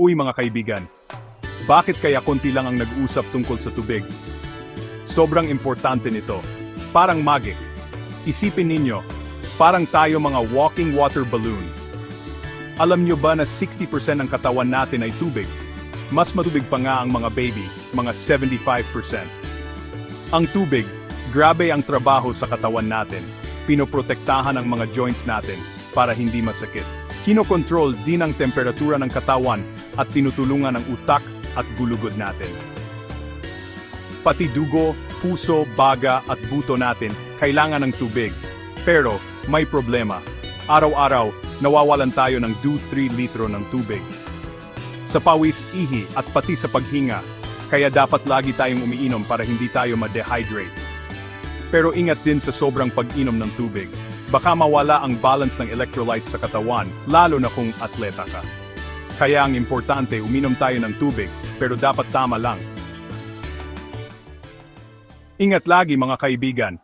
Uy mga kaibigan, bakit kaya konti lang ang nag-usap tungkol sa tubig? Sobrang importante nito. Parang magic. Isipin ninyo, parang tayo mga walking water balloon. Alam nyo ba na 60% ng katawan natin ay tubig? Mas matubig pa nga ang mga baby, mga 75%. Ang tubig, grabe ang trabaho sa katawan natin. Pinoprotektahan ang mga joints natin para hindi masakit. Kinokontrol din ang temperatura ng katawan at tinutulungan ang utak at gulugod natin. Pati dugo, puso, baga at buto natin kailangan ng tubig. Pero may problema. Araw-araw, nawawalan tayo ng 2-3 litro ng tubig. Sa pawis, ihi at pati sa paghinga, kaya dapat lagi tayong umiinom para hindi tayo ma-dehydrate. Pero ingat din sa sobrang pag-inom ng tubig. Baka mawala ang balance ng electrolytes sa katawan, lalo na kung atleta ka. Kaya ang importante, uminom tayo ng tubig, pero dapat tama lang. Ingat lagi mga kaibigan,